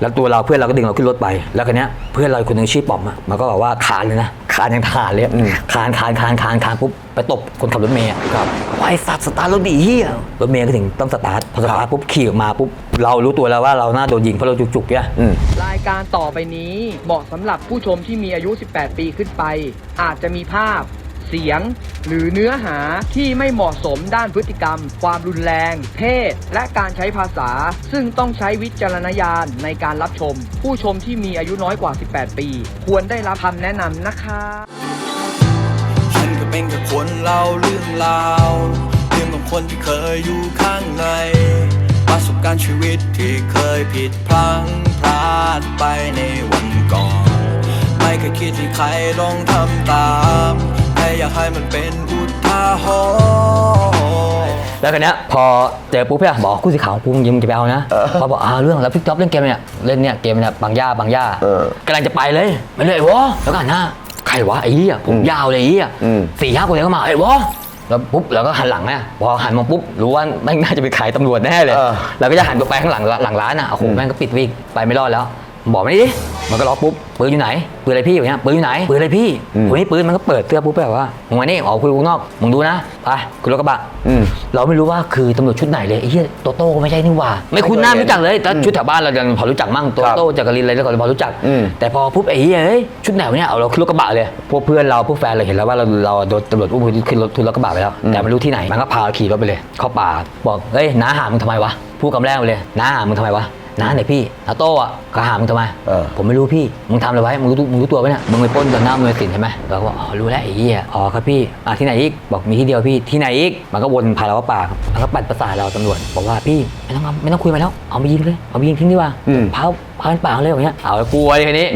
แล้วตัวเราเพื่อนเราก็ดึงเราขึ้นรถไป แล้วคนนี้ยเพื่อนเราอีกคนหนึงชื่อป๋อมอะมันก็แบบว่าคานเลยนะคานยังทหารเลยอะคานคานคานคานคานปุ๊บไปตบคนขับรถเมย์อะครับไอ้สัตว์สตาร์ทรถดีเฮียรถเมย์ก็ถึงต้องสตาร์ทพอสตาร์ทปุ๊บขี่ออกมาปุ๊บเรารู้ตัวแล้วว่าเราหน้าโดนยิงเพราะเราจุกๆเนี่ยอืมรายการต่อไปนี้เหมาะสำหรับผู้ชมที่มีอายุ 18 ปีขึ้นไป อาจจะมีภาพ เสียง หรือเนื้อหาที่ไม่เหมาะสมด้านพฤติกรรม ความรุนแรง เพศ และการใช้ภาษา ซึ่งต้องใช้วิจารณญาณในการรับชม ผู้ชมที่มีอายุน้อยกว่า 18 ปี ควรได้รับคำแนะนำนะคะฉันก็เป็นแค่คนเล่าเรื่องราวเรื่องของคนที่เคยอยู่ข้างในประสบการณ์ชีวิตที่เคยผิดพลั้งพลาดไปในวันก่อน ไม่เคยคิดที่ใครลองทำตาม อยากให้มันเป็นอุทาหรณ์แล้วคนนี้ยพอเจอปุ๊บเนี่ยบอกกู้สีขาวกูยิงจะไปเอานะพอบอกอ่าเรื่องแล้วพี่จ๊อบเล่นเกมเนี่ยเล่นเนี่ยเกมเนี่ยบางย่าบางย่าเออกำลังจะไปเลยไปเลยวะแล้วกันหน้าใครวะไอ้เหี้ยผมยาวเลยไอ้เหี้ยอืมสี่ห้าคนเดินเข้ามาไอ้วะแล้วปุ๊บเราก็หันหลังนะพอหันมาปุ๊บรู้ว่าแม่งน่าจะไปขายตำรวจแน่เลยเออเราก็จะหันไปข้างหลังหลังร้านอะโอ้โหแม่งก็ปิดวิ่งไปไม่รอดแล้ว บอกไม่ดิมันก็ล็อกปุ๊บปืนอยู่ไหนปืนอะไรพี่อย่างเงี้ยปืนอยู่ไหนปืนอะไรพี่ผมนี่ปืนมันก็เปิดเสื้อปุ๊บแบบว่ามึงมานี่ออกคุยข้างนอกมึงดูนะไปคุณรถกระบะอืมเราไม่รู้ว่าคือตำรวจชุดไหนเลยไอ้เหี้ยโตโต้ก็ไม่ใช่นี่หว่า ไม่คุ้นหน้าไม่ไม่เคยรู้จักเลยแต่อืมชุดแถวบ้านเรายังพอรู้จักมั่งโตโต้จักรินอะไรแล้วก็พอรู้จักอืมแต่พอปุ๊บไอ้เหี้ยเอ้ยชุดไหนวะเนี่ยเอาเราขึ้นรถกระบะเลยพวกเพื่อนเราพวกแฟนเราเห็นแล้วว่าเราเราโดนตำรวจอุ้มขึ้นรถขึ้นรถกระบะไปแล้วแต่ไม่รู้ที่ไหนมันก็พาเราขี่รถไปเลย เข้าป่าบอกเฮ้ยน้าหามึงทำไมวะพูดคำแรกเลยน้าหามึงทำไมวะ น้าไหนพี่อาโต้อะก็หามึงทำไมเออ ผมไม่รู้พี่มึงทำอะไรไว้มึงรู้ตัวมึงรู้ตัวไหมเนี่ยมึงไปปล้นตอนหน้ามือสินใช่ไหมเราก็บอกอ๋อรู้แล้วไอ้เหี้ยอ๋อครับพี่อะที่ไหนอีกบอกมีที่เดียวพี่ที่ไหนอีกมันก็วนพาเราเข้าป่าครับแล้วก็ปัดประสาทเราตำรวจบอกว่าพี่ไม่ต้องเอาไม่ต้องคุยมาแล้วเอาไปยิงเลยเอาไปยิงทิ้งดีกว่าอืม เผาเผาเป็นป่าเลยอย่างเงี้ยเอาแล้วกลัวดิทีนี้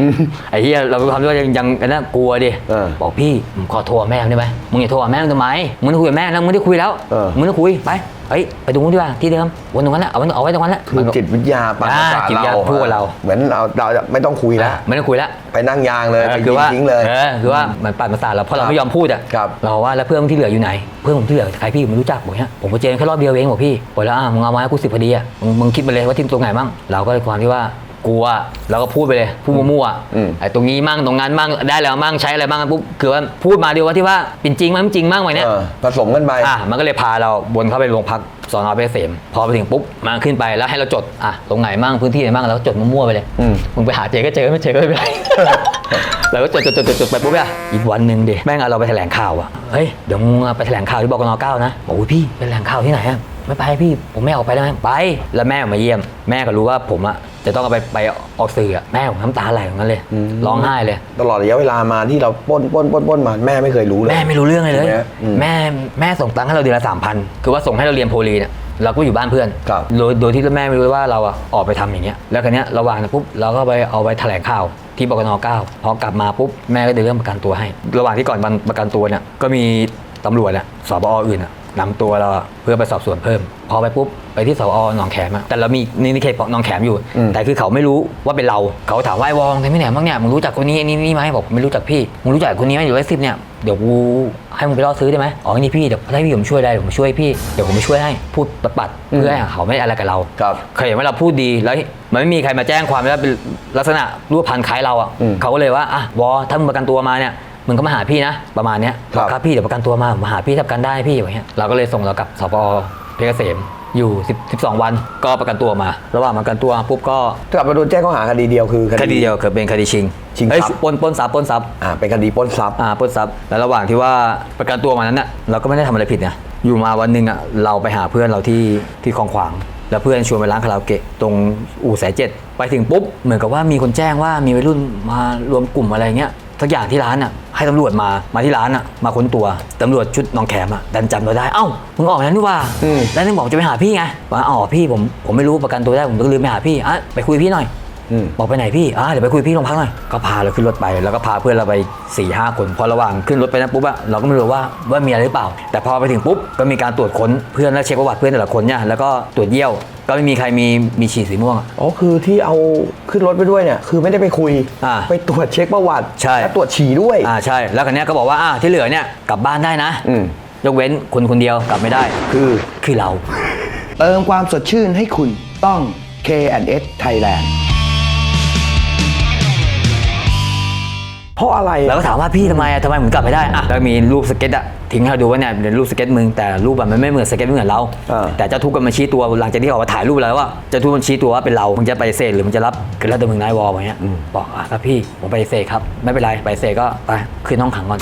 ไอ้เหี้ยเราก็ทำด้วยยังยังอันนั้นกลัวดิเออ บอกพี่ผมขอโทรหาแม่ได้ไหมมึงอย่าโทรหาแม่มึงทำไมมึงต้องคุยกับแม่แล้วมึงไม่ได้คุยแล้วเออ มึงต้องคุยไป เฮ้ยไปตรงนู้นดีกว่าที่เดิมวนตรงนั้นแหละเอาไว้เอาไว้ตรงนั้นแหละคือจิตวิทยาปากภาษาอ่าจิตวิทยาเราพูดกับเรา เหมือนเราเราจะไม่ต้องคุยแล้ว ไม่ต้องคุยแล้วไปนั่งยางเลยเอไปอคือยิงว่าทิ้งเลยเออคือว่ามันปัดประสาทเราเพราะเราครับไม่ยอมพูดอะครับ เราว่าแล้วเพื่อนที่เหลืออยู่ไหน เพื่อนผมที่เหลือใครพี่ผมไม่รู้จักบอกเนี้ยผมไปเจอแค่รอบเดียวเองบอกพี่บอกแล้วอะมึงเอามาให้กูสิบพอดีอะมึงมึงคิดไปเลยว่าที่ตรงไหนมั่งเราก็เลยความที่ว่า กลัวเราก็พูดไปเลยพูดมั่วๆอะอืมไอ้ตรงนี้มั่งตรงนั้นมั่งได้แล้วมั่งใช้อะไรมั่งปุ๊บคือว่าพูดมาเดียวว่าที่ว่าเป็นจริงมั่งไม่จริงมั่งไว้เนี้ยเออผสมกันไป อะมันก็เลยพาเราวนเข้าไปโรงพักสอนอเพชรเกษมพอไปถึงปุ๊บมาขึ้นไปแล้วให้เราจดอะตรงไหนมั่งพื้นที่ไหนมั่งเราก็จดมั่วๆไปเลยอืม มึงไปหาเจอก็เจอไม่เจอก็ไม่เป็นไร เราก็จดจดจดจดจดไปปุ๊บอะอีกวันหนึ่งดิแม่งเอาเราไปแถลงข่าวอะเฮ้ยเดี๋ยวมึงไปแถลงข่าวที่บกนเก้านะบอกอุ้ยพี่ไปแถลงข่าวที่ไหนอะไม่ไปพี่ผมไม่ออกไปได้ไหมไป แล้วแม่มาเยี่ยม แม่ก็รู้ว่าผมอะ จะต้องเอาไปไปออกสื่ออะแม่ผมน้ำตาไหลอย่างนั้นเลยร้องไห้เลย ตลอดระยะเวลามาที่เราปล้นปล้นปล้นปล้นมาแม่ไม่เคยรู้เลย แม่ไม่รู้เรื่องเลยเลยใช่ไหมอืมแม่แม่ส่งตังค์ให้เราเดือนละสามพันคือว่าส่งให้เราเรียนโพลีเนี่ยเราก็อยู่บ้านเพื่อนครับ โดยโดยที่แม่ไม่รู้ว่าเราอะออกไปทำอย่างเงี้ยแล้วคันนี้ยระหว่างนั้นปุ๊บเราก็ไปเอาไปแถลงข่าวที่บกนเก้าพอกลับมาปุ๊บแม่ก็เดินเรื่องประกันตัวให้ ระหว่างที่ก่อนวันประกันตัวเนี่ยก็มีตำรวจอะสบออื่นอะ นำตัวเราอะเพื่อไปสอบสวนเพิ่ม พอไปปุ๊บไปที่สบอหนองแขมอะแต่เรามีนี่นี่เขตหนองแขมอยู่อืมแต่คือเขาไม่รู้ว่าเป็นเราเขาถามว่าไอ้วองทำไม่ไหนบ้างเนี่ยมึงรู้จักคนนี้นี่นี่ไหมบอกไม่รู้จักพี่มึงรู้จักคนนี้ไหมอยู่ร้อยสิบเนี่ยเดี๋ยวกูให้มึงไปล่อซื้อได้ไหมอ๋อนี่พี่เดี๋ยวถ้าพี่ผมช่วยได้เดี๋ยวผมช่วยพี่เดี๋ยวผมไปช่วยให้พูดปัดปัดๆเพื่อให้เขาไม่อะไรกับเราครับเคยเห็นว่าเราพูดดีแล้วมันไม่มีใครมาแจ้งความแล้วเป็นลักษณะรูปพันธ์คล้ายเราอะอืมเขาก็เลยว่าอะวอถ้ามึงประกันตัวมาเนี่ย มึงก็มาหาพี่นะ ประมาณเนี้ยครับ บอกครับพี่เดี๋ยวประกันตัวมาผมมาหาพี่ถ้าประกันได้พี่อย่างเงี้ยเราก็เลยส่งเรากลับสปเพชรเกษมอยู่10 12 วันก็ประกันตัวมา ระหว่างประกันตัวปุ๊บก็กลับมาโดนแจ้งข้อหาคดีเดียวคือ คดีเดียวเกิดเป็นคดีชิงชิงทรัพย์ เอ้ยปล้นปล้นทรัพย์ปล้นทรัพย์ อ่าเป็นคดีปล้นทรัพย์ อ่าปล้นทรัพย์แล้วระหว่างที่ว่าประกันตัวมานั้นน่ะเราก็ไม่ได้ทำอะไรผิดนะอยู่มาวันหนึ่งอะเราไปหาเพื่อนเราที่ที่คลองขวาง แล้วเพื่อนชวนไปร้านคาราโอเกะตรงอู่สายเจ็ดไปถึงปุ๊บเหมือนกับว่ามีคนแจ้งว่ามีวัยรุ่นมารวมกลุ่มอะไรเงี้ย สักอย่างที่ร้านอะให้ตำรวจมามาที่ร้านอะมาค้นตัวตำรวจชุดหนองแขมอะดันจำเราได้เอ้ามึงออกมาแล้วนี่ว่าอืม แล้วนึงบอกจะไปหาพี่ไงว่าอ๋อพี่ผมผมไม่รู้ประกันตัวได้ผมก็ลืมไปหาพี่อะไปคุยกับพี่หน่อย อืม บอกไปไหนพี่อ่าเดี๋ยวไปคุยกับพี่โรงพักหน่อย ก็พาเราขึ้นรถไป แล้วก็พาเพื่อนเราไป4ี่ห้าคน พอระหว่างขึ้นรถไปนั้นปุ๊บอะเราก็ไม่รู้ว่าว่ามีอะไรหรือเปล่า แต่พอไปถึงปุ๊บ ก็มีการตรวจค้นเพื่อนแล้วเช็คประวัติเพื่อนแต่ละคนเนี่ย แล้วก็ตรวจเยี่ยว ก็ไม่มีใครมีมีฉีดสีม่วง อ๋อคือที่เอาขึ้นรถไปด้วยเนี่ยคือไม่ได้ไปคุยไปตรวจเช็คประวัติใช่ แล้วตรวจฉี่ด้วย อ่าใช่ แล้วคันนี้ก็บอกว่าอ่าที่เหลือเนี่ยกลับบ้านได้นะอืม ยกเว้นคนคนเดียวกลับไม่ได้คือคือเรา เติมความสดชื่นให้คุณต้อง KNS Thailand เพราะอะไรเราก็ถามว่าพี่ทำไมทำไมผมกลับไม่ได้อะแล้วมีรูปสเก็ตอะ ทิ้งให้เราดูว่าเนี่ยเป็นรูปสเก็ตมึงแต่รูปอะมันไม่เหมือนสเก็ตไม่เหมือนเรา อ่า แต่เจ้าทุกข์ก็มาชี้ตัวหลังจากที่ออกมาถ่ายรูปแล้วว่าเจ้าทุกข์มันชี้ตัวว่าเป็นเรามึงจะไปฏิเสธหรือมึงจะรับก็แล้วแต่มึงนายวอลอย่างเงี้ยบอกอะครับพี่ผมไปฏิเสธครับไม่เป็นไรไปฏิเสธก็ไปขึ้นห้องขังก่อน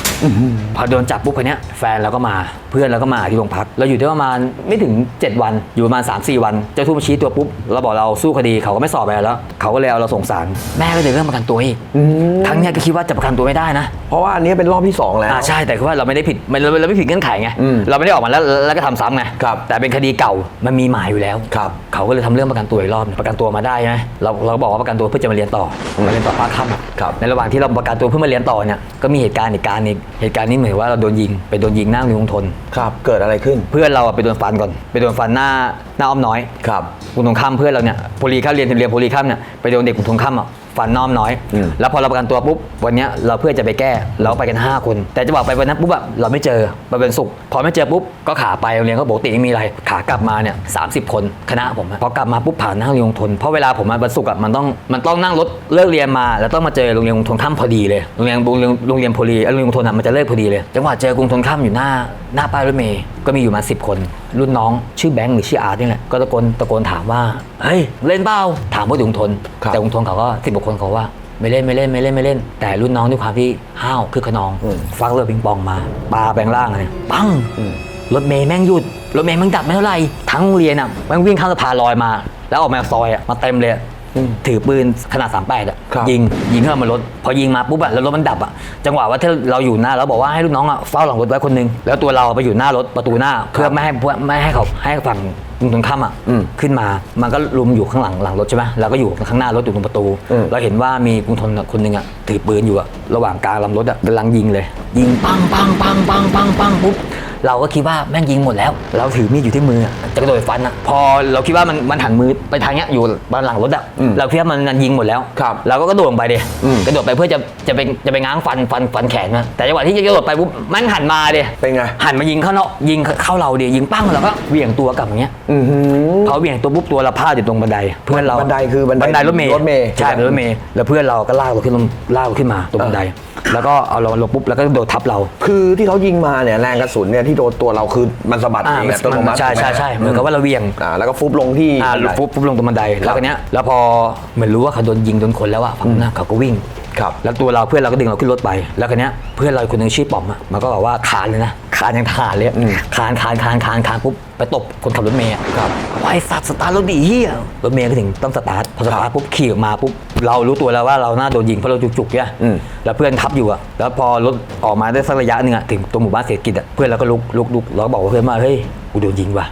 พอโดนจับปุ๊บคนเนี้ยแฟนเราก็มาเพื่อนเราก็มาที่โรงพักเราอยู่ได้ประมาณไม่ถึง 7 วันอยู่ประมาณ3-4 วันเจ้าทุกข์มาชี้ตัวปุ๊บเราบอกเราสู้คดีเขาก็ไม่สอบไปแล้วเขาก็เลยเอาเราส่งศาลแม่ก็เลยเรื่องประกันตัวอีกทั้งเนี้ยก็คิดว่าจะประกันตัวไม่ได้นะ เพราะว่าอันนี้เป็นรอบที่สองแล้ว อ่าใช่แต่คือว่าเราไม่ได้ผิดมันเราเราไม่ผิดเงื่อนไขไงอืมเราไม่ได้ออกมาแล้วแล้วก็ทำซ้ำไงครับแต่เป็นคดีเก่ามันมีหมายอยู่แล้วครับ เขาก็เลยทำเรื่องประกันตัวอีกรอบหนึ่งประกันตัวมาได้ใช่ไหมเราเราก็บอกว่าประกันตัวเพื่อจะมาเรียนต่อมาเรียนต่อภาคค่ำครับ ในระหว่างที่เราประกันตัวเพื่อมาเรียนต่อเนี่ยก็มีเหตุการณ์อีกการหนึงเหตุการณ์นี้เหมือนว่าเราโดนยิงไปโดนยิงหน้าโรงเรียนกรุงทน ครับเกิดอะไรขึ้น เพื่อนเราอะไปโดนฟันก่อน ไปโดนฟันหน้าหน้าอ้อมน้อยครับกรุงตรงข้ามเพื่อนเราเนี่ยโพลีข้ามเรียนเรียนโพลีข้ามเนี่ยไปโดนเด็กกรุงตรงข้ามอะ ฟันน้อมน้อย อืม แล้วพอเราประกันตัวปุ๊บวันเนี้ยเราเพื่อจะไปแก้เราไปกัน 5 คน แต่จะบอกไปวันนั้นปุ๊บแบบเราไม่เจอไปเป็นสุกร์พอไม่เจอปุ๊บก็ขาไปโรงเรียนก็ปกติไม่มีอะไรขากลับมาเนี่ยสาคนคณะผมอะพอกลับมาปุ๊บผ่านหน้าโรงเรียนกรุงทนเพราะเวลาผมมาวันศุกร์อะมันต้องมันต้องนั่งรถเลิกเรียนมา แล้วต้องมาเจอโรงเรียนกรุงทนข้ามพอดีเลยโรงเรียนโรงเรียนโรงเรียนโพลีเอ้ยโรงเรียนกรุงทนอะมันจะเลิกพอดีเลยจังหวะเจอกรุงทนข้ามอยู่หน้าหน้าป้ายรถเมย์ก็มีอยู่มาสิบคน รุ่นน้องชื่อแบงค์หรือชื่ออาร์ตนี่แหละก็ตะโกนตะโกนถามว่าเฮ้ยเล่นเปล่าถามว่าถึงทน ครับ แต่กรุงทนเขาก็สิบกว่าคนเขาว่า ไม่เล่นไม่เล่นไม่เล่นไม่เล่น แต่รุ่นน้องด้วยความที่ห้าวคือขนองอืมฟักเรือปิงปองมาปาแบงล่างเลยปังอืมรถเมย์แม่งหยุดรถเมย์แม่งดับไม่เท่าไหร่ทั้งโรงเรียนอะแม่งวิ่งข้ามสะพานลอยมา แล้วออกมาซอยอะมาเต็มเลยอะ ถือปืนขนาด 38อะครับยิงยิงเข้ามารถ พอยิงมาปุ๊บอะแล้วรถมันดับอะจังหวะว่าถ้าเราอยู่หน้าแล้วบอกว่าให้ลูกน้องอะเฝ้าหลังรถไว้คนหนึงแล้วตัวเราไปอยู่หน้ารถประตูหน้าเพื่อไม่ให้เพื่อไม่ให้เขาให้ฝั่งตรงข้ามอะอืมขึ้นมามันก็ลุมอยู่ข้างหลังหลังรถใช่ไหมเราก็อยู่ข้างหน้ารถอยู่ตรงประตูอืม เราเห็นว่ามีกรุงทนคนหนึ่งอะถือปืนอยู่อะระหว่างกลางลำรถอะกำลังยิงเลย ยิงปังปังปังปังปังปังปุ๊บเราก็คิดว่าแม่งยิงหมดแล้ว เราถือมีดอยู่ที่มืออะจะกระโดดไปฟันอะพอเราคิดว่ามันมันหันมือไปทางเนี้ยอยู่บนหลังรถอะอืมเราคิดว่ามันมันยิงหมดแล้วครับเราก็กระโดดลงไปเดีอืม กระโดดไปเพื่อจะจะไปจะไปง้างฟันฟันฟันแขนนะแต่จังหวะที่จะกระโดดไปปุ๊บมันหันมาเดีเป็นไง หันมายิงเข้าเนาะยิงเข้าเราเดียิงปั้งเราก็เหวี่ยงตัวกลับอย่างเงี้ยอือหือพอเหวี่ยงตัวปุ๊บตัวเราพาดอยู่ตรงบันได เพื่อนเราบันไดคือบันไดรถเมย์รถเมล์ใช่เป็นรถเมย์แล้วเพื่อนเราก็ลากเราขึ้นลงลากเราขึ้นมาตรงบันได แล้วก็เอาเราลงปุ๊บแล้วก็โดดทับเราคือที่เขายิงมาเนี่ยแรงกระสุนเนี่ยที่โดนตัวเราคือมันสะบัดอ่าเองมันอัตโนมัติใช่ใช่ใช่เหมือนกับว่าเราเหวี่ยงอ่าแล้วก็ฟุบลงที่อ่าบันไดฟุบฟุบลงตรงบันไดแล้วก็เนี้ยแล้วพอเหมือนรู้ว่าเขาโดนยิงโดนคนแล้วอะฝั่งหน้าเขาก็วิ่งครับ แล้วตัวเราเพื่อนเราก็ดึงเราขึ้นรถไป แล้วคนเนี้ยเพื่อนเราอีกคนหนึงชื่อป๋อมอะมันก็บอกว่าคานเลยนะ คานยังทหารเลยอะอืมคานคานคานคานคานปุ๊บไปตบคนขับรถเมย์อะครับว่าไอ้สัตว์สตาร์ทรถดีเฮียรถเมย์ก็ถึงต้องสตาร์ทพอสตาร์ทปุ๊บขี่ออกมาปุ๊บเรารู้ตัวแล้วว่าเราหน้าโดนยิงเพราะเราจุกๆเนี่ยอืมแล้วเพื่อนทับอยู่อะแล้วพอรถออกมาได้สักระยะหนึ่งอะถึงตรงหมู่บ้านเศรษฐกิจอะเพื่อนเราก็ลุกลุกลุกแล้วก็บอกว่าเพื่อนว่าเฮ้ยกูโดนยิงว่ะ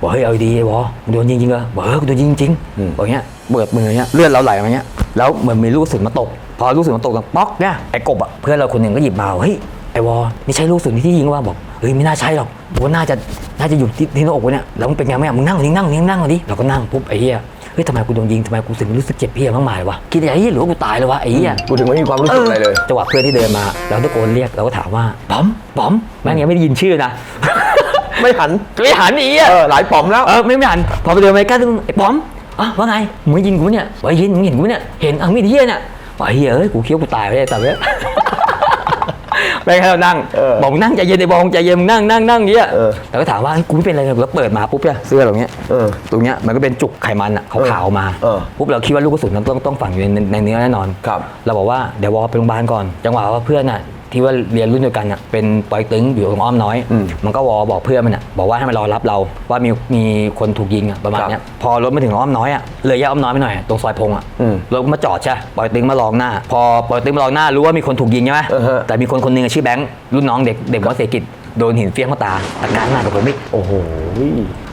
บอกเฮ้ยเอาดีๆบอกูโดนยิงจริงเหรอบอกเฮ้ยกูโดนยิงจริงบอกเงี้ยเบิดมือเงี้ยเลือดเราไหลมาเงี้ยแล้วเหมือนมีลูกกระสุนมาตกพอลูกกระสุนมาตกดังป๊อกเนี่ยไอ้กบอะเพื่อนเราคนหนึ่งก็หยิบมาเฮ้ย ไอ้วอนี่ใช่ลูกกระสุนที่ยิงว่าบอกเฮ้ยไม่น่าใช่หรอกว่าน่าจะน่าจะอยู่ที่ที่หน้าอกกูเนี่ยแล้วมึงเป็นไงไหมอะมึงนั่งนี่นั่งนี่นั่งมาดิเราก็นั่งปุ๊บไอ้เหี้ยเฮ้ยทำไมกูโดนยิงทำไมกูถึงรู้สึกเจ็บเพี้ยมากมายวะคิดไอ้เหี้ยหรือว่ากูตายเลยวะไอ้เหี้ยกูถึงไม่มีความรู้สึกอะไรเลยจังหวะเพื่อนที่เดินมาเราตะโกนเรียกเราก็ถามว่าป๋อมป๋อมแม่งยังไม่ได้ยินชื่อนะไม่หันไม่หันอีอะเออหลายป๋อมแล้วเออไม่ไม่หันพอไปเดินไปใกล้ตึงไอ้ป๋อมอะว่าไงมึงยินกูเนี่ยว่ายินมึงเห็นกูเนี่ยเห็นอังมีดเฮียเนี่ยว่าเฮียเอ้ยกูเคี้ยวกูตายไปเลยแต่เนี้ย ไปให้เรานั่งเออบอกนั่งใจเย็นไอ้บองใจเย็นมึงนั่งนั่งนั่งเงี้ยเออเราก็ถามว่าเฮ้ยกูไม่เป็นอะไรเลยแล้วเปิดมาปุ๊บเนี่ยเสื้อเราเนี้ยเออตรงเนี้ยมันก็เป็นจุกไขมันอะขาวๆมาเออปุ๊บเราคิดว่าลูกกระสุนนั้นต้องต้องฝังอยู่ในในเนื้อแน่นอนครับ เราบอกว่าเดี๋ยววอไปโรงพยาบาลก่อน จังหวะว่าเพื่อนน่ะ ที่ว่าเรียนรุ่นเดียวกันน่ะเป็นปอยตึงอยู่ตรงอ้อมน้อยอืมมันก็วอบอกเพื่อนมันอะบอกว่าให้มารอรับเราว่ามีมีคนถูกยิงอะประมาณครับเนี้ยพอรถมาถึงอ้อมน้อยอะเลยแยกอ้อมน้อยไปหน่อยตรงซอยพงอะอืมรถมาจอดใช่ปอยตึงมาลองหน้า พอปอยตึงมาลองหน้ารู้ว่ามีคนถูกยิงใช่ไหมเออฮะแต่มีคนคนหนึงอะชื่อแบงค์รุ่นน้องเด็กเด็กมอเศรษฐกิจโดนหินเฟี้ยงเข้าตาอาการหนักกว่าผมอีกโอ้โห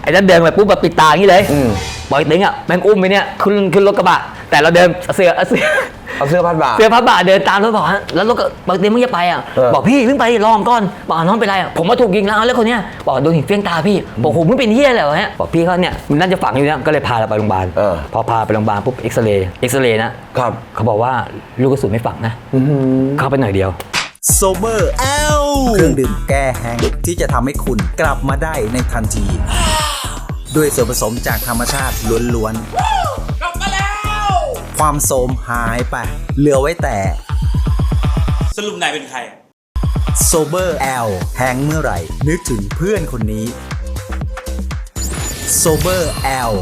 ไอ้นั่นเดินไปปุ๊บแบบปิดตาอย่างนี้เลยอืมปอยตึงอะแม่งอุ้มไปเนี่ยขึ้นขึ้นรถกระบะ แต่เราเดินเสือเสือเอาเสื้อพัดบ่าเสื้อผ้าบ่าเดินตามรถบอกฮะแล้วรถก็บอกเต็มมึงจะไปอะเออบอกพี่เพิ่งไปรอมก่อนบอกน้องเป็นไรอะผมมาถูกยิงแล้วแล้วคนเนี้ยบอกโดนหินเฟี้ยงตาพี่บอกผมไม่เป็นเหี้ยอะไรวะฮะบอกพี่เขาเนี่ยมันน่าจะฝังอยู่เนี่ยก็เลยพาเราไปโรงพยาบาลเออพอพาไปโรงพยาบาลปุ๊บเอ็กซเรย์เอ็กซเรย์นะครับเขาบอกว่าลูกกระสุนไม่ฝังนะอื้อหือเข้าไปหน่อยเดียว โซเบอร์แอลเครื่องดื่มแก้แห้งก์ที่จะทำให้คุณกลับมาได้ในทันที ด้วยส่วนผสมจากธรรมชาติล้วนๆความโสมหายไป เหลือไว้แต่ สรุปนายเป็นใคร Sober L แฮงเมื่อไหร่ นึกถึงเพื่อนคนนี้ Sober L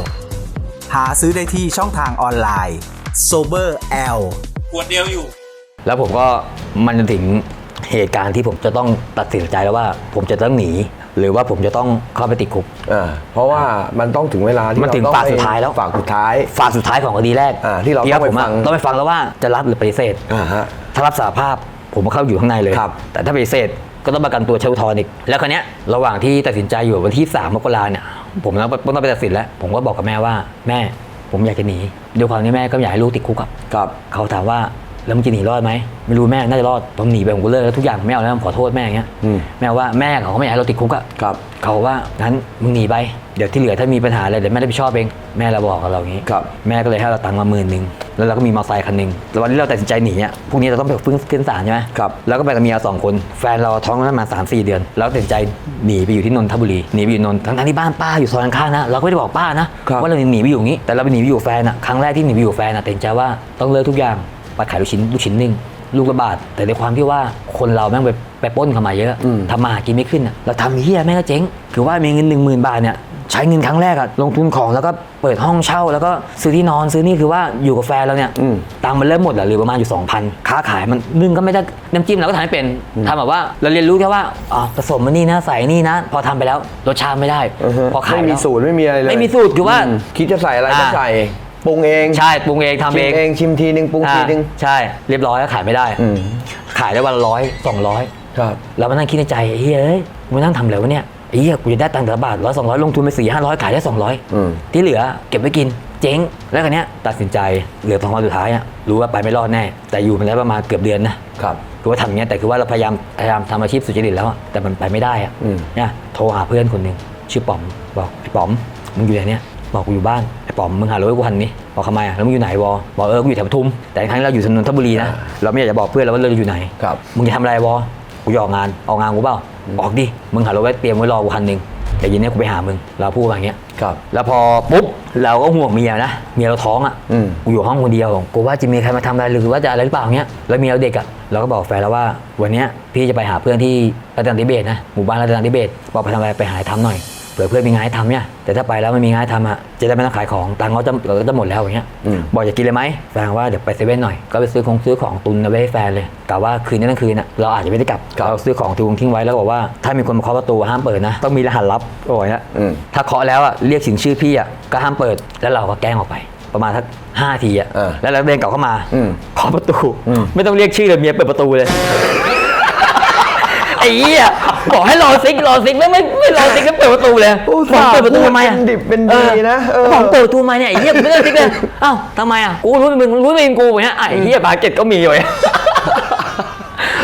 หาซื้อได้ที่ช่องทางออนไลน์ Sober L ขวดเดียวอยู่ แล้วผมก็มันจะถึงเหตุการณ์ที่ผมจะต้องตัดสินใจแล้วว่า ผมจะต้องหนี หรือว่าผมจะต้องเข้าไปติดคุก อ่าเพราะว่ามันต้องถึงเวลาที่มันถึงเรต้องฝากสุดท้ายแล้ว ฝากสุดท้าย ฝากสุดท้ายของคดีแรกอ่าที่เราที่ต้องไปผมะฟัง ต้องไปฟังแล้วว่าจะรับหรือปฏิเสธ อ่าฮะ ถ้ารับสารภาพผมก็เข้าอยู่ข้างในเลย ครับแต่ถ้าปฏิเสธก็ต้องประกันตัวเชลทอนอีก แล้วคราวเนี้ยระหว่างที่ตัดสินใจอยู่วันที่ 3 มกราเนี่ย ผมต้องต้องไปตัดสินแล้ว ผมก็บอกกับแม่ว่าแม่ผมอยากจะหนีด้วยความที่แม่ก็อยากให้ลูกติดคุกอะครับ เขาถามว่า แล้วมึงจะหนีรอดไหมไม่รู้แม่น่าจะรอดผมหนีไปผมก็เลิกแล้วทุกอย่างไม่เอาแล้วผมขอโทษแม่อย่างเงี้ยอืม แม่ว่าแม่เขาก็ไม่อยากให้เราติดคุกอะครับ เขาบอกว่างั้นมึงหนีไปเดี๋ยวที่เหลือถ้ามีปัญหาอะไรเดี๋ยวแม่รับผิดชอบเองแม่เราบอกกับเราอย่างนี้ครับ แม่ก็เลยให้เราตังค์มาหมื่นหนึ่งแล้วเราก็มีมอเตอร์ไซค์คันหนึ่งแล้ววันที่เราตัดสินใจหนีอะพรุ่งนี้เราต้องไปพึ่งขึ้นศาลใช่ไหมครับ แล้วก็ไปกับเมียสองคน แฟนเราท้องกันมาสามสี่เดือน แล้วตัดสินใจหนีไปอยู่ที่นนทบุรีหนีไปอยู่นนท์ทั้งๆที่บ้านป้าอยู่ซอยข้างๆนะเราก็ไม่ได้บอกป้านะครับ ว่าเราหนีไปอยู่อย่างนี้แต่เราไปหนีไปอยู่กับแฟนอะครั้งแรกที่หนีไปอยู่กับแฟนอะตัดสินใจว่าต้องเลิกทุกอย่าง ไปขายลูกชิ้นลูกชิ้นนึ่งลูกละบาทแต่ในความที่ว่าคนเราแม่งไปไปปล้นเข้ามาเยอะอืมทำมาหากินไม่ขึ้นอะเราทำเฮียแม่งก็เจ๊งคือว่ามีเงินหนึ่งหมื่นบาทเนี่ยใช้เงินครั้งแรกอะลงทุนของแล้วก็เปิดห้องเช่า แล้วก็ซื้อที่นอนซื้อนี่คือว่าอยู่กับแฟนเราเนี่ยอืมตังค์มันเริ่มหมดแล้วเหลือประมาณอยู่ 2,000 ค้าขายมันนึ่งก็ไม่ได้น้ำจิ้มเราก็ทำไม่เป็นทำแบบว่าเราเรียนรู้แค่ว่าอ๋อผสมมันนี่นะใส่นี่นะ พอทำไปแล้วรสชาติไม่ได้อือฮึพอขายไม่มีแล้วสูตรไม่มีอะไรเลยไม่มีสูตรคือว่ามคิดจะใส่อะไรก็อ่าใส่ ปรุงเองใช่ปรุงเองทำชิเอมงเองชิมทีนึงปรุงทีนึง อ่าใช่ เรียบร้อยแล้วขายไม่ได้อืม ขายได้วันละร้อยสองร้อยครับเรามานั่งคิดในใจเฮ้ยเอ้ยกูนั่งทำอะไรวะเนี่ยไอ้เหี้ยกูจะได้ตังค์แต่ละบาทร้อยสองร้อยลงทุนไปสี่ห้าร้อยขายได้สองร้อยอืม ที่เหลือเก็บไว้กินเจ๊งแล้วคันนี้ยตัดสินใจเหลือสองวันสุดท้ายอะรู้ว่าไปไม่รอดแน่ แต่อยู่มาแล้วประมาณเกือบเดือนนะ ครับ คือว่าทำอย่างเงี้ยแต่คือว่าเราพยายามพยายามทำอาชีพสุจริตแล้วอะแต่มันไปไม่ได้อะอืม เนี่ยโทรหาเพื่อนคนหนึ่งชื่อป๋อมบอกไอ้ป๋อมมึงอยู่ไหนเนี่ยบอกกูอยู่บ้านไอ้ ป๋อมมึงหารถให้กูคันนี้บอกทำไมอะแล้วมึงอยู่ไหนวอบอกเออกูอยู่แถวปทุม แต่ครั้งนี้เราอยู่ถนนทบุรีนะเราไม่อยากจะบอกเพื่อนเราว่าเราอยู่ไหนครับมึงจะทำอะไรวอกูจะออกงานออกงานกูเปล่าออกดิมึงหารถไว้เตรียมไว้รอกูคันหนึ่งเดี๋ยวเย็นนี้กูไปหามึงเราพูดแบบเนี้ยครับแล้วพอปุ๊บเราก็ห่วงเมียนะเมียเราท้องอะอืม กูอยู่ห้องคนเดียวกูว่าจะมีใครมาทำอะไรหรือว่าจะอะไรหรือเปล่าเงี้ยแล้วเมียเราเด็กอะเราก็บอกแฟนแล้วว่าวันเนี้ยพี่จะไปหาเพื่อนที่รัตนทิเบศนะหมู่บ้านรัตนทิเบศบอกไปทำอะไรไปหาทำหน่อย เผื่อเพื่อนมีงานให้ทำเนี่ย แต่ถ้าไปแล้วไม่มีงานให้ทำอะจะได้ไม่ต้องขายของตังค์เขาจะเราก็จะหมดแล้วอย่างเงี้ยอืม บอกอยากกินเลยไหมแฟนว่าเดี๋ยวไปเซเว่นหน่อยก็ไปซื้อของซื้อของตุนเอาไว้ให้แฟนเลยกะว่าคืนนี้ทั้งคืนน่ะเราอาจจะไม่ได้กลับเราซื้อของตุนทิ้งไว้แล้วก็บอกว่าถ้ามีคนมาเคาะประตูห้ามเปิดนะต้องมีรหัสลับโอ้ยนะอืม ถ้าเคาะแล้วอะเรียกถึงชื่อพี่อะก็ห้ามเปิดแล้วเราก็แกล้งออกไป ประมาณสักห้าทีอะเออแล้วเราเดินกลับเข้ามาอืม เคาะประตูอืมไม่ต้องเรียกชื่อเลยเมียเปิดประตูเลยไอ้เหี้ยบอกให้รอซิกรอซิกไม่ไม่ไม่รอซิกก็เปิดประตูเลยอุตบอส่ากห์เปิดประตูทำไมอะเป็นดิบเป็นดีนะเออบอกเปิดประตูมาเนี่ยไอ้เหี้ยไม่ได้ซิกเลยอ้าวทำไมอะกูรู้เป็นมึงรู้เป็นกูอย่างเงี้ยอะไอ้เหี้ยบาสเก็ตก็มีอยู่เนี่ย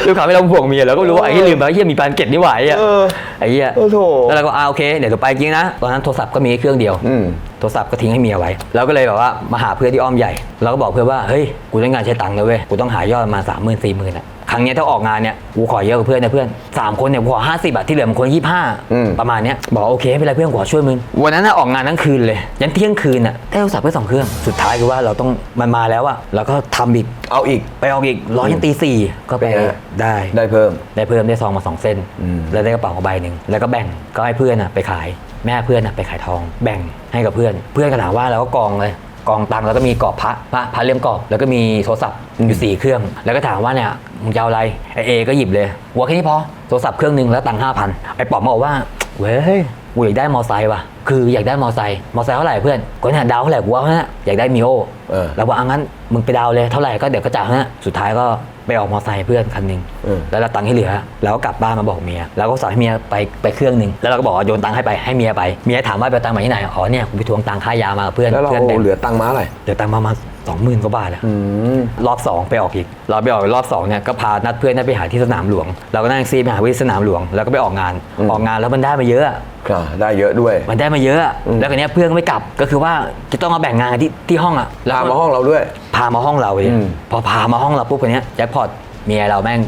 ด้วยความที่เราห่วงเมียเราก็รู้ว่าไอ้เหี้ยลืมไปไอ้เหี้ยมีบาสเก็ตนี่หว่าไอ้เหี้ยเออไอ้เหี้ยโอ้โถแล้วเราก็อ่าโอเคเดี๋ยวเราไปจริงนะตอนนั้นโทรศัพท์ก็มีเครื่องเดียวอืมโทรศัพท์ก็ทิ้งให้เมียไว้เราก็เลยแบบว่ามาหาเพื่อนที่อ้อมใหญ่เราก็บอกเพื่อนว่าเฮ้ยกูต้องการใช้ตังค์นะเว้ยกูต้องหายอดมาสามหมื่นสี่หมื่นอะ ครั้งเนี้ยถ้าออกงานเนี่ยกูขอเยอะกว่าเพื่อนนะเพื่อนสามคนเนี่ยกูขอห้าสิบาทที่เหลือมันคนยี่ห้าอืม ประมาณเนี้ยบอกโอเคไม่เป็นไรเพื่อนขอช่วยมึงวันนั้นน่ะออกงานทั้งคืนเลย ยันเที่ยงคืนอะได้โทรศัพท์ไปสองเครื่องสุดท้ายคือว่าเราต้องมันมาแล้วอะเราก็ทำอีกเอาอีก ไปออกอีกร้อยยันตีสี่ก็ไปเป็นไงฮะได้ได้เพิ่ม ได้เพิ่มได้ซองมาสองเส้นอืม แล้วได้กระเป๋ามาใบหนึ่งแล้วก็แบ่งก็ให้เพื่อนอะไปขาย แม่เพื่อนอะไปขายทอง แบ่งให้กับเพื่อน เพื่อนก็ถามว่าเราก็กองเลย กองตังแล้วก็มีกรอบพระพระพระเลี่ยมกรอบแล้วก็มีโทรศัพท์อยู่สี่เครื่อง แล้วก็ถามว่าเนี่ยมึงจะเอาอะไรไอเอก็หยิบเลยหัวแค่นี้พอโทรศัพท์เครื่องหนึงแล้วตังห้าพันไอป๋อมบอกว่าเว้ยกูอยากได้มอไซค์ว่ะ คืออยากได้มอไซค์ มอไซค์เท่าไหร่เพื่อนก็เนี่ยดาวเท่าไหร่กูว่าเนี่ยอยากได้มีโอเออเราบอกเอางั้นมึงไปดาวเลยเท่าไหร่ก็เดี๋ยวก็จ่ายนะสุดท้ายก็ ไปออกมอไซค์เพื่อนคันหนึ่งเออแล้วเราตังค์ที่เหลือเราก็กลับบ้านมาบอกเมียเราก็สั่งให้เมียไปไปเครื่องหนึ่งแล้วเราก็บอกว่าโยนตังค์ให้ไปให้เมียไปเมียถามว่าไปเอาตังค์มาที่ไหนอ๋อเนี่ยกูไปทวงตังค่ายามากับเพื่อนแล้วเราเพื่อนแบ่งเหลือตังค์มาอะไหรเหลือตังค์มาประมา สองหมื่นกว่าบาทอะอืมรอบสองไปออกอีก เราไปออกรอบสองเนี่ยก็พานัดเพื่อนนัดไปหาที่สนามหลวง เราก็นั่งแท็กซี่ไปหาที่สนามหลวง แล้วก็ไปออกงานอืมออกงานแล้วมันได้มาเยอะอะอ่าได้เยอะด้วย มันได้มาเยอะอะอืมแล้วก็เนี้ยเพื่อนก็ไม่กลับ ก็คือว่าจะต้องมาแบ่งงานที่ที่ห้องอะแล้วพาก็มาห้องเราด้วย พามาห้องเราเลยอืมพอพามาห้องเราปุ๊บคนเนี้ยแจ็คพอตเมียเราแม่ง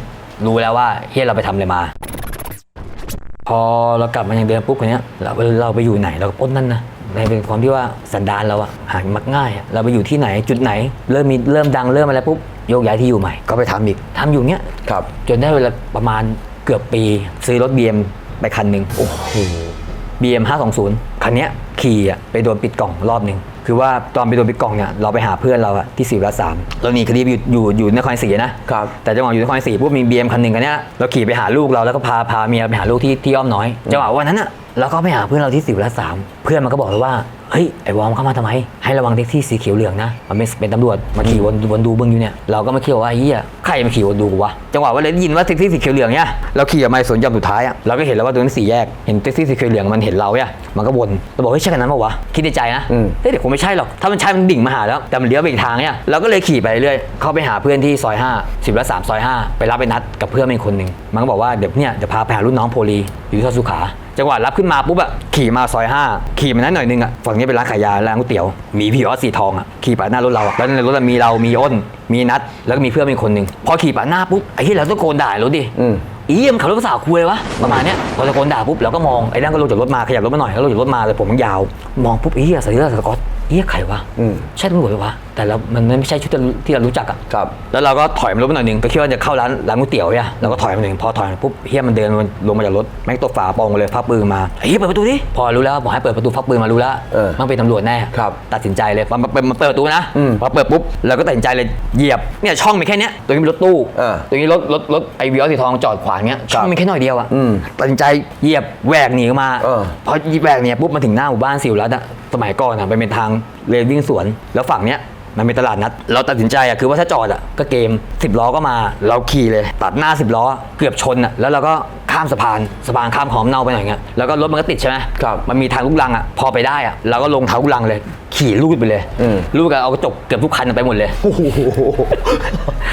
รู้แล้วว่าเฮียเราไปทำอะไรมา พอเรากลับมาอย่างเดิมปุ๊บคนเนี้ยเราเราไปอยู่ไหนเราก็ปล้นนั่นนะ ในเป็นความที่ว่าสันดานเราอะหามักง่ายอะเราไปอยู่ที่ไหนจุดไหน เริ่มมีเริ่มดังเริ่มอะไรปุ๊บโยกย้ายที่อยู่ใหม่ ก็ไปทำอีกทำอยู่เนี้ยครับ จนได้เวลาประมาณเกือบปี ซื้อรถ BM ไปคันหนึ่งโอ้โห BM 520 คันเนี้ยขี่อะไปโดนปิดกล่องรอบหนึ่งคือว่าตอนไปโดนปิดกล่องเนี่ยเราไปหาเพื่อนเราอะที่ศรีราชสามเราหนีคดีไปอยู่อยู่อยู่นครศรีนะครับ แต่จังหวะอยู่นครศรีปุ๊บมี BM คันหนึ่งคันเนี้ยเราขี่ไปหาลูกเราแล้วก็พาพาเมียไปหาลูกที่ที่อ้อมน้อยจังหวะวันนั้นอะ เราก็ไปหาเพื่อนเราที่ศรีราชสามเพื่อนมันก็บอกเลยว่าเฮ้ยไอ้วอร์มเข้ามาทำไม ให้ระวังแท็กซี่สีเขียวเหลืองนะ มันเป็นเป็นตำรวจมาขี่วนวนดูเบิ้งอยู่เนี่ยเราก็มาคิดว่าไอ้เหี้ยใครมาขี่วนดูกูวะจังหวะว่าเลยได้ยินว่าแท็กซี่สีเขียวเหลืองเนี่ยเราขี่ออกมาในสวนหย่อมสุดท้ายอะเราก็เห็นแล้วว่าตรงนั้นสี่แยกเห็นแท็กซี่สีเขียวเหลืองมันเห็นเราเนี่ยมันก็วนเราบอกเฮ้ยใช่กันนั้นปะวะคิดในใจนะอืมเฮ้ยเดี๋ยวคงไม่ใช่หรอกถ้ามันใช่มันดิ่งมาหาแล้วแต่มันเลี้ยวไปอีกทางเนี่ยเราก็เลยขี่ไปเรื่อยเข้าไปหาเพื่อนที่ซอย5 10ละ3ซอย5ไปรับไปนัดกับเพื่อนมันอีกคนหนึ่งมันก็บอกว่าเดี๋ยวเนี่ยเดี๋ยวพาไปหารุ่นน้องโพลีอยู่ที่ซอยสุขา จังหวะรับขึ้นมาปุ๊บอะขี่มาซอยห้าขี่มานั้นหน่อยนึงอะฝั่งนี้เป็นร้านขายยาร้านก๋วยเตี๋ยวมีพี่ออสสีทองอะขี่ปาดหน้ารถเราอะแล้วในรถอะมีเรามีอ้น มีนัดแล้วก็มีเพื่อนอีกคนหนึ่งพอขี่ปาดหน้าปุ๊บไอ้ที่เราตะโกนด่ารถดิอืมอีเอ็มขับรถภาษาคุยวะประมาณเนี้ยพอตะโกนด่าปุ๊บเราก็มองไอ้นั่นก็ลงจากรถมาขยับรถมาหน่อยแล้วลงจากรถมาแต่ผมมันยาว มองปุ๊บไอ้เหี้ยใส่เสื้อสก๊อต เหี้ยใครวะอืมใช่ตำรวจไหมวะแต่เรามันไม่ใช่ชุดที่เรารู้จักอะครับ แล้วเราก็ถอยมันรถมาหน่อยหนึ่งไปคิดว่าจะเข้าร้านร้านก๋วยเตี๋ยวเนี่ยเราก็ถอยมาหนึ่งพอถอยมาปุ๊บเฮียมันเดินลงมาจากรถแม่งตบฝาโปองมาเลยพับปืนมาเฮ้ยเปิดประตูดิพอรู้แล้วบอกให้เปิดประตูพับปืนมารู้แล้วเออมันเป็นตำรวจแน่ครับตัดสินใจเลยมันมันมันเปิดประตูนะอืมพอเปิดปุ๊บเราก็ตัดสินใจเลยเหยียบเนี่ยช่องมีแค่เนี้ยตัวนี้เป็นรถตู้เออตัวนี้รถรถรถไอวีออสีทองจอดขวางเนี้ยช่องมีแค่หน่อยเดียวอะอืมตัดสินใจเหยียบแหวกหนีออกมาเออ พอแหวกเนี่ยปุ๊บมาถึงหน้าหมู่บ้านสิวรัตน์อะ สมัยก่อนอะมันเป็นทางเลนวิ่งสวน แล้วฝั่งเนี้ยมันเป็นตลาดนัด เราตัดสินใจอะคือว่าถ้าจอดอะก็เกม 10 ล้อก็มา เราขี่เลย ตัดหน้า 10 ล้อ เกือบชนอะแล้วเราก็ ข้ามสะพานสะพานข้ามหอมเน่าไปหน่อยเงี้ยแล้วก็รถมันก็ติดใช่ไหมครับมันมีทางลูกรังอะพอไปได้อะเราก็ลงทางลูกรังเลย ขี่ลูดไปเลยอืม ลูดกันเอากระจกเกือบทุกคันไปหมดเลย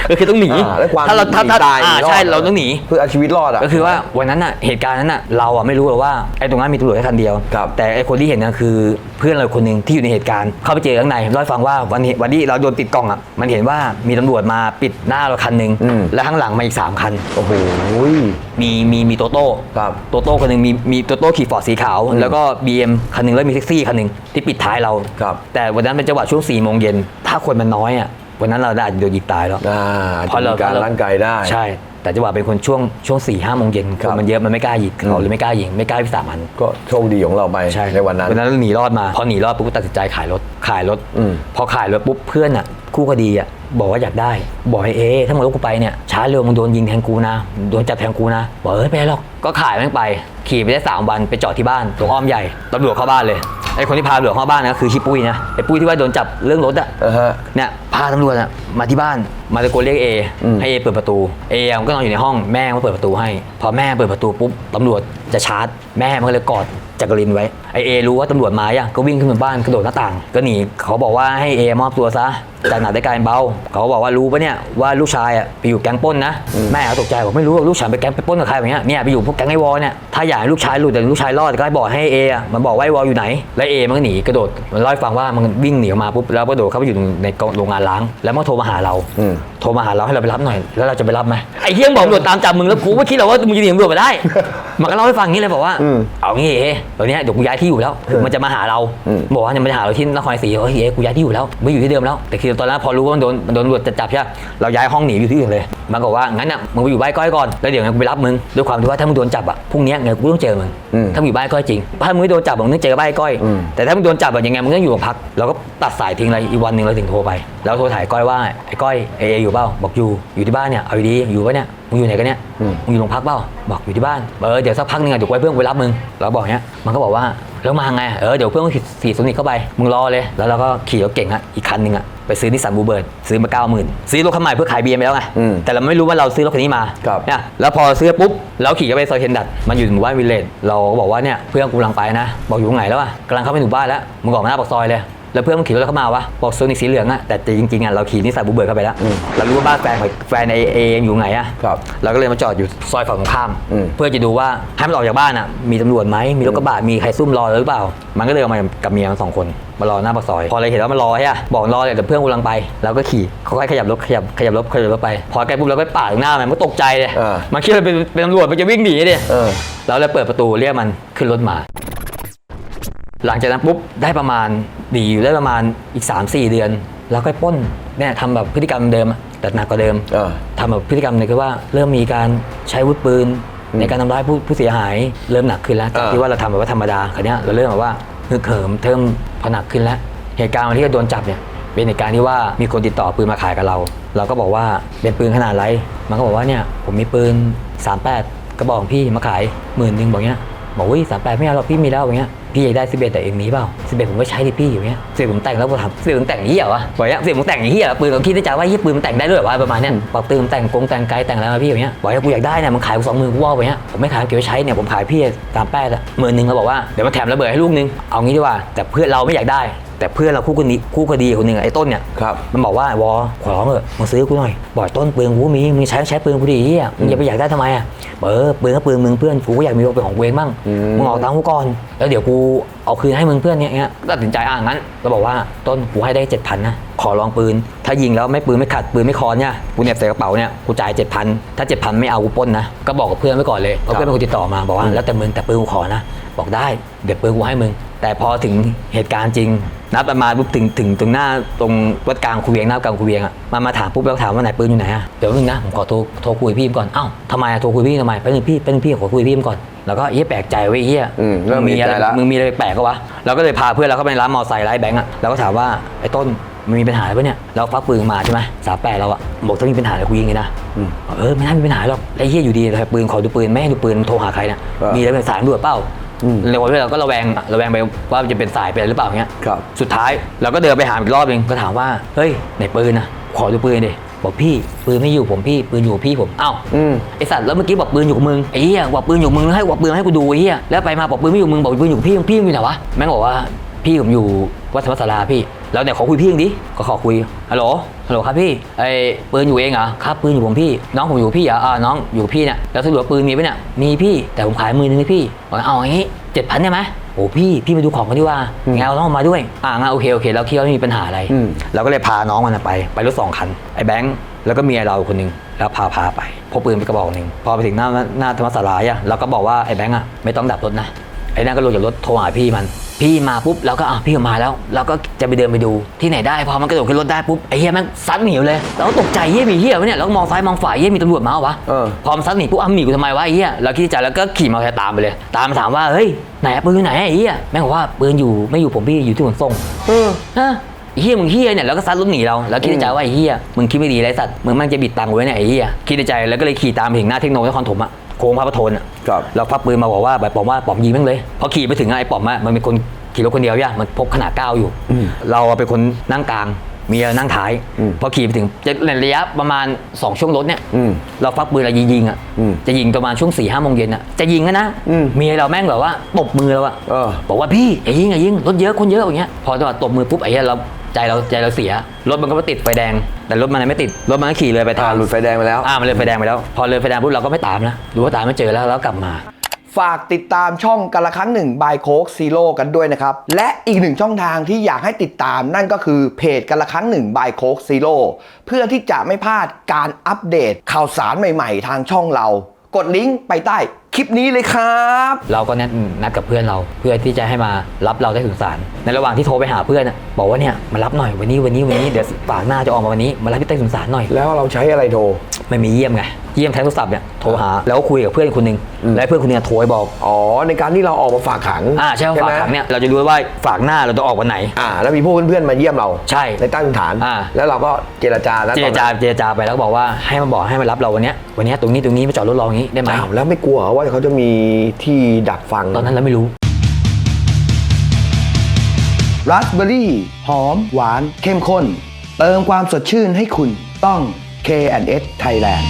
ก็คือต้องหนีอ่าแล้วความถ้าเราถ้าหนีถ้าตายอ่าหนีรอด ใช่เราต้องหนี เพื่อเอาชีวิตรอดอะ ก็คือว่าวันนั้นน่ะเหตุการณ์นั้นน่ะเราอะไม่รู้หรอกว่าไอ้ตรงนั้นมีตำรวจแค่คันเดียว ครับ แต่ไอ้คนที่เห็นน่ะคือเพื่อนเราคนหนึ่งที่อยู่ในเหตุการณ์เข้าไปเจอข้างในเล่าให้ฟังว่าวันนี้วันที่เราโดนติดกล้องอะมันเห็นว่ามีตำรวจมาปิดหน้าเราคันหนึ่งอืมแล้วข้างหลังมาอีกสามคัน โอ้โห มีมีมีโตโต้ครับโตโต้คนหนึ่งมีมีโตโต้ขี่ฟอร์ดสีขาว แล้วก็ BM คันหนึ่งแล้วมีแท็กซี่คันหนึ่งที่ปิดท้ายเรา ครับ แต่วันนั้นเป็นจังหวะช่วง4ี่โมงเย็นถ้าคนมันน้อยอะวันนั้นเราอาจจะโดนยิงตายแล้วอ่าเพราะเราจะมีการร่างกายได้ ใช่ แต่จังหวะเป็นคนช่วงช่วงสี่ห้าโมงเย็นคครับนมันเยอะมันไม่กล้ายิงอืมเขาเลยไม่กล้ายิงไม่กล้าวิสามัน ก็โชคดีของเราไปในวันนั้น วันนั้นเราหนีรอดมา พอหนีรอดปุ๊บก็ตัดสินใจขายรถ ขายรถ อืมพอขายรถปุ๊บเพื่อนอะ คู่คดีอะ บอกว่าอยากได้ บอกให้เอ๊ะถ้ามึงรถกูไปเนี่ยช้าเร็วมึงโดนยิงแทงกูนะ โดนจับแทงกูนะบอกเอ้ยไปหรอก ก็ขายแม่งไป ขี่ไปได้สามวันไปจอดที่บ้านตรงอ้อมใหญ่ตำรวจเข้าบ้านเลยไอ้คนที่พาตำรวจเข้าบ้านนะคือชิปุ้ยนะไอ้ปุ้ยที่ว่าโดนจับเรื่องรถอะอ่าฮะ เนี่ยพาตำรวจอะมาที่บ้านมาตะโกนเรียกเออืม ให้เอเปิดประตูเอมันก็นอนอยู่ในห้องแม่ก็เปิดประตูให้ พอแม่เปิดประตูปุ๊บตำรวจจะชาร์จแม่มันก็เลยกอด จักรินไว้ไอเอรู้ว่าตำรวจมาอะก็วิ่งขึ้นมาบ้านกระโดดหน้าต่าง ก็หนีเขาบอกว่าให้เอมอบตัวซะจากหนักได้กลายเป็นเบา เขาบอกว่ารู้ปะเนี่ยว่าลูกชายอะไปอยู่แก๊งปล้นนะแม่เขาตกใจบอกไม่รู้ว่าลูกชายไปแก๊งไปปล้นกับใครแบบเนี้ยเนี่ยไปอยู่พวกแก๊งไอวอลเนี่ยถ้าอยากให้ลูกชายหลุดแต่ลูกชายรอดก็ให้บอกให้เออะมันบอกว่าไอวอลอยู่ไหน แล้วเอมันก็หนีกระโดดมันเล่าให้ฟังว่ามันวิ่งหนีออกมาปุ๊บแล้วก็โดดเข้าไปอยู่ในโรงงานล้าง แล้วมันก็โทรมาหาเราโทรมาหาเราให้เราไปรับหน่อย แล้วเราจะไปรับไหมไอ้เที่ยงบอกตำรวจตามจับมึงแล้วกูไม่คิดหรอกว่ามึงจะหนีตำรวจมาได้ มันก็เล่าให้ฟังอย่างนี้เลยบอกว่า อืมเอางี้เอ๋ตอนเนี้ยเดี๋ยวกูย้ายที่อยู่แล้วคือมันจะมาหาเราอืม บอกว่าจะมาหาเราที่นครศรีเฮ้ยเอ๋กูย้ายที่อยู่แล้วไม่อยู่ที่เดิมแล้วแต่คือตอนนั้นพอรู้ว่ามันโดนมันโดนตำรวจจะจับใช่ปะเราย้ายห้องหนีอยู่ที่อื่นเลย มันบอกว่างั้นอะมึงไปอยู่บ้านก้อยก่อนแล้วเดี๋ยวงั้นกูไปรับมึงด้วยความที่ว่าถ้ามึงโดนจับอะพรุ่งเนี้ยไงกูต้องเจอมึงอืมถ้ามึงอยู่บ้านก้อยจริงถ้ามึงไม่โดนจับมึงต้องเจอบ้านก้อย อืม แต่ถ้ามึงโดนจับแบบยังไงมึงต้องอยู่กับพักเราก็ตัดสายทิ้งเลยอีกวันหนึ่งเราถึงโทรไป แล้วโทรถ่ายก้อยว่าไอ้ก้อยเอเออยู่เปล่าบอกอยู่อยู่ที่บ้านเนี่ยเอาดีๆอยู่ปะเนี่ย มึงอยู่ไหนกันเนี่ยอืม มึงอยู่โรงพักเปล่าบอกอยู่ที่บ้านเออเดี๋ยวสักพักหนึงอะเดี๋ยวกูให้เพื่อนกูไปรับมึงเราบอกเนี้ยมันก็บอกว่าแล้วมาไงเออเดี๋ยวเพื่อนกูขี่สี่ศูนย์เข้าไปมึงรอเลยแล้วเราก็ขี่รถเก่งอะอีกคันหนึงอะไปซื้อนิสสันบูเบิร์ดซื้อมาเก้าหมื่นซื้อรถคันใหม่เพื่อขายเบียร์ไปแล้วไงอืมแต่เราไม่รู้ว่าเราซื้อรถคันนี้มาครับ เนี่ยแล้วพอซื้อปุ๊บเราขี่กันไปซอยเทนดัตมันอยู่หมู่บ้านวิลเลจเราก็บอกว่าเนี่ยเพื่อนกูกำลังไปนะบอกอยู่ตรงไหนแล้วอะกำลังเข้าไปหมู่บ้านแล้วมึงออกมาหน้าปากซอยเลย แล้วเพื่อนมันขี่รถเข้ามาวะบอกโซนิกสีเหลืองอะแต่จริงๆอะเราขี่นิสสันบูเบิร์ดเข้าไปแล้วอืมเรารู้ว่าบ้านแฟนของแฟนเอเออยู่ไหนอะครับเราก็เลยมาจอดอยู่ซอยฝั่งตรงข้าม อืม เพื่อจะดูว่าให้มันออกจากบ้านอะมีตำรวจไหมมีรถกระบะมีใครซุ่มรอหรือเปล่า มันก็เลยออกมากับเมียมันสองคนมารอหน้าปากซอย พอเราเห็นว่ามันรอใช่ปะบอกรอเลยเดี๋ยวเพื่อนกำลังไปเราก็ขี่เขาก็ขยับรถขยับขยับรถขยับรถไป พอใกล้ปุ๊บเราก็ปาดหน้ามันมันก็ตกใจเลยอ่ามันคิดว่าเป็นเป็นตำรวจมันจะวิ่งหนีดิ เออ เราเลยเปิดประตูเรียกมันขึ้นรถมา หลังจากนั้นปุ๊บได้ประมาณ ดีอยู่ได้ประมาณอีก 3-4 เดือน แล้วก็ปล้นเนี่ยทำแบบพฤติกรรมเดิมอะแต่หนักกว่าเดิมเออ ทำแบบพฤติกรรมเลยคือว่าเริ่มมีการใช้อาวุธปืน ในการทำร้ายผู้ผู้เสียหายเริ่มหนักขึ้นแล้วจากอ่าที่ว่าเราทำแบบว่าธรรมดาคราวเนี้ยเราเริ่มแบบว่าฮึกเหิมเทิมพอหนักขึ้นแล้ว เหตุการณ์วันที่เราโดนจับเนี่ยเป็นเหตุการณ์ที่ว่ามีคนติดต่อปืนมาขายกับเรา เราก็บอกว่าเป็นปืนขนาดไรมันก็บอกว่าเนี่ยผมมีปืน 38 กระบอกของพี่มาขายหมื่นหนึ่งบอกเงี้ยบอกวิสามแปดไม่เอาหรอกพี่มีแล้วอย่างเงี้ย พี่อยากได้สิบเอ็ดแต่เองมีเปล่าสิบเอ็ดผมก็ใช้ดิพี่อยู่เนี้ยสิบผมแต่งแล้วผมทำสิบผมแต่งเหี้ยวะบอกเนี้ยสิบผมแต่งเหี้ยปืนผมคิดในใจว่าเหี้ยปืนมันแต่งได้ด้วยเหรอวะประมาณเนี้ยบอกปืนมันแต่งกงแต่งไกลแต่งอะไรมาพี่อย่างเงี้ยบอกว่ากูอยากได้เนี่ยมันขายกูสองหมื่นกูว่าไปเนี้ยผมไม่ขายเก็บไว้ใช้เนี่ยผมขายพี่ตามแปดอะหมื่นหนึ่งเขาบอกว่าเดี๋ยวมาแถมระเบิดให้ลูกนึงเอางี้ดีกว่าแต่เพื่อนเราไม่อยากได้ แต่เพื่อนเราคู่คดีคู่คดีคนหนึ่งอะไอ้ต้นเนี่ยครับมันบอกว่าวอขอร้องเถอะมึงซื้อกูหน่อยบ่อยต้นปืนกูมีมึงใช้ใช้ปืนกูดีเฮียมึงอย่าไปอยากได้ทำไมอะเออปืนก็ปืนมึงเพื่อนกูก็อยากมีเป็นของกูเองบ้างอืม มึงออกตังค์กูก่อนแล้วเดี๋ยวกูเอาคืนให้มึงเพื่อนเนี่ยเงี้ยก็ตัดสินใจอะงั้นก็บอกว่าต้นกูให้ได้เจ็ดพันนะขอลองปืน ถ้ายิงแล้วไม่ปืนไม่ขัดปืนไม่คอนเนี่ยกูเนี่ยใส่กระเป๋าเนี่ยกูจ่ายเจ็ดพันถ้าเจ็ดพันไม่เอากูปล้นนะก็บอกกับเพื่อนไว้ก่อนเลยเพราะเพื่อนเป็นคนติดต่อมาบอกว่าแล้วแต่มึงแต่ปืนกูขอนะ บอกได้เดี๋ยวปืนกูให้มึง แต่พอถึงเหตุการณ์จริง นัดประมาณปุ๊บถึงถึงตรงหน้าตรงวัดกลางคูเวียงหน้ากลางคูเวียงอะมามาถามปุ๊บแล้วถามว่าไหนปืนอยู่ไหนอะเดี๋ยวนึงนะผมขอโทรโทรคุยกับพี่ก่อนเอ้าทำไมอะโทรคุยพี่ทำไมไปหนึ่งพี่ไปหนึ่งพี่ขอคุยกับพี่ก่อนแล้วก็เฮียแปลกใจไว้ยเฮียอืมเริ่มงมีอะไรมีใจละ มึงมีอะไรแปลกก็วะเราก็เลยพาเพื่อนเราเข้าไปในร้านมอไซค์ร้านแบงก์อะเราก็ถามว่าไอ้ต้นมันมีปัญหาอะไรปะเนี่ยเราฟักปืนมาใช่ไหมสามแปดเราอะบอกถ้ามีปัญหาอะไรกูยิงเลยนะเออไม่น่ามีปัญหาหรอกไอ้เฮียอยู่ดีแต่ปืนขอดูปืนไม่ให้ดูปืนโทรหาใครเนี่ยครับมีอะไรเป็นสายตำรวจเปล่า อืมในวันนี้เราก็ระแวงระแวงไปว่าจะเป็นสายเป็นอะไรหรือเปล่าเงี้ยครับ สุดท้ายเราก็เดินไปหาอีกรอบหนึงก็ถามว่าเฮ้ยไหนปืนนะขอดูปืนดิบอกพี่ปืนไม่อยู่ผมพี่ปืนอยู่กับพี่ผมเอ้าอืม ไอสัตว์แล้วเมื่อกี้บอกปืนอยู่กับมึงไอ้เหี้ยบอกปืนอยู่กับมึงแล้วให้บอกปืนให้กูดูไอ้เหี้ยแล้วไปมาบอกปืนไม่อยู่มึงบอกปืนอยู่กับพี่พี่มึงอยู่ไหนวะแม่งบอกว่าพี่ผมอยู่วัดธรรมศาลาพี่ แล้วเนี่ยขอคุยพี่เองดิ ก็ขอคุย ฮัลโหล ฮัลโหลครับพี่ ไอ้ปืนอยู่เองเหรอ ครับปืนอยู่ผมพี่ น้องผมอยู่กับพี่เหรออ่าน้องอยู่กับพี่เนี่ย แล้วสรุปว่าปืนมีปะเนี่ย มีพี่ แต่ผมขายมือนึงให้พี่บอกเอาอย่างงี้เจ็ดพันได้ไหมโอ้พี่ พี่มาดูของกันดีกว่างั้นเอาน้องมาด้วย อ่างั้นโอเคโอเคเราคิดว่าไม่มีปัญหาอะไร อืม เราก็เลยพาน้องมันนะไป ไปรถสองคัน ไอ้แบงค์แล้วก็เมียเราคนหนึ่งแล้วพาพาไปพกปืนไปกระบอกหนึ่งพอไปถึงหน้าหน้าธรรมศาลาอะเราก็บอกว่าไอ้แบงค์อะไม่ต้องดับรถนะ ไอ้นั่นก็ลงจากรถโทรหาพี่มัน พี่มาปุ๊บเราก็อะพี่มาแล้วเราก็จะไปเดินไปดูที่ไหนได้พอมันกระโดดขึ้นรถได้ปุ๊บไอ้เฮียแม่งซัดหนีเลยเราก็ตกใจเฮียมีเฮียวะเนี่ยแล้วก็มองซ้ายมองขวาเฮียมีตำรวจมาเหรอวะเออ พอมันซัดหนีปุ๊บอ้าวหนีกูทำไมวะไอ้เฮียเราคิดในใจแล้วก็ขี่มอเตอร์ไซค์ตามไปเลย ตามมาถามว่าเฮ้ยไหนอะปืนอยู่ไหนอะไอ้เฮียแม่งบอกว่าปืนอยู่ไม่อยู่ผมพี่อยู่ที่ขนส่ง เออ ฮะไอ้เฮียมึงเฮียเนี่ยแล้วก็ซัดรถหนีเราแล้วคิดในใจว่าไอ้เฮียมึงคิดไม่ดีไรสัตว์มึงมันจะบิดตังค์ไว้เนี่ยไอ้เฮียคิดในใจแล้วก็เลยขี่ตามไปถึงหน้าเทคโนโลยีนครถมอะ โค้งพระประโทนอะครับเราพับปืนมาบอกว่าแบบปอมว่าปอมยิงแม่งเลยพอขี่ไปถึงไอ้ปอมอะมันเป็นคนขี่รถคนเดียวย่ะมันพกขนาดเก้าอยู่อืมเราอะเป็นคนนั่งกลางเมียนั่งท้ายอืมพอขี่ไปถึงจะในระยะประมาณ 2 ช่วงรถเนี่ยอืมเราฟักปืนเรายิงยิงๆอะอืมจะยิงประมาณช่วง4ี่ห้าโมงเย็นอะจะยิงกันนะอืมเมียเราแม่งแบบว่าตบมือเราอะเออบอกว่าพี่ไอ้ยิงไอ้ยิงรถเยอะคนเยอะอย่างเงี้ยพอจังหวะตบมือปุ๊บไอ้เหี้ยเรา ใจเราใจเราเสีย รถมันก็มาติดไฟแดง แต่รถมันไม่ติด รถมันก็ขี่เลยไปอ่าทางหลุดไฟแดงไปแล้ว อ่ามันเลยไฟแดงไปแล้ว พอเลยไฟแดงปุ๊บเราก็ไม่ตามนะดูว่าตามไม่เจอแล้วแล้วกลับมา ฝากติดตามช่องกันละครั้งหนึ่งบายโคกซีโร่กันด้วยนะครับ และอีกหนึ่งช่องทางที่อยากให้ติดตามนั่นก็คือเพจกันละครั้งหนึ่งบายโคกซีโร่เพื่อที่จะไม่พลาดการอัปเดตข่าวสารใหม่ๆ ทางช่องเรา กดลิงก์ไปใต้คลิปนี้เลยครับ เราก็นัดนัดกับเพื่อนเราเพื่อที่จะให้มารับเราได้ถึงศาลในระหว่างที่โทรไปหาเพื่อนน่ะบอกว่าเนี่ยมารับหน่อยวันนี้วันนี้วันนี้เดี๋ยวฝากหน้าจะออกมาวันนี้มารับที่ใต้ถุนศาลหน่อย แล้วเราใช้อะไรโทร ไม่มีเยี่ยมไงเยี่ยมใช้โทรศัพท์เนี่ยโทรหาแล้วก็คุยกับเพื่อนคนหนึ่งแล้วเพื่อนคนหนึงอะโทรไปบอกอ๋อ ในการที่เราออกมาฝากขังอ่าใช่ว่าฝากไหมขังเนี่ยเราจะรู้ว่าฝากหน้าเราต้องออกวันไหน อ่า แล้วมีพวกเพื่อนๆมาเยี่ยมเราใช่ในใต้ถุนฐาน อ่า แล้วเราก็เจรจาแล้วเจรจาเจรจาไปแล้วก็บอกว่าให้มาบอกให้มารับเราวันเนี้ยวันเนี้ยตรงนี้ตรงนี้มาจอดรถรออย่างนี้ได้ไหมอ้าวแล้วไม่กลัวเหรอว่าเขาจะมีที่ดักฟัง ตอนนั้นเราไม่รู้ราสเบอร์รี่หอม หวาน เข้มข้น เติมความสดชื่นให้คุณต้อง K&S Thailand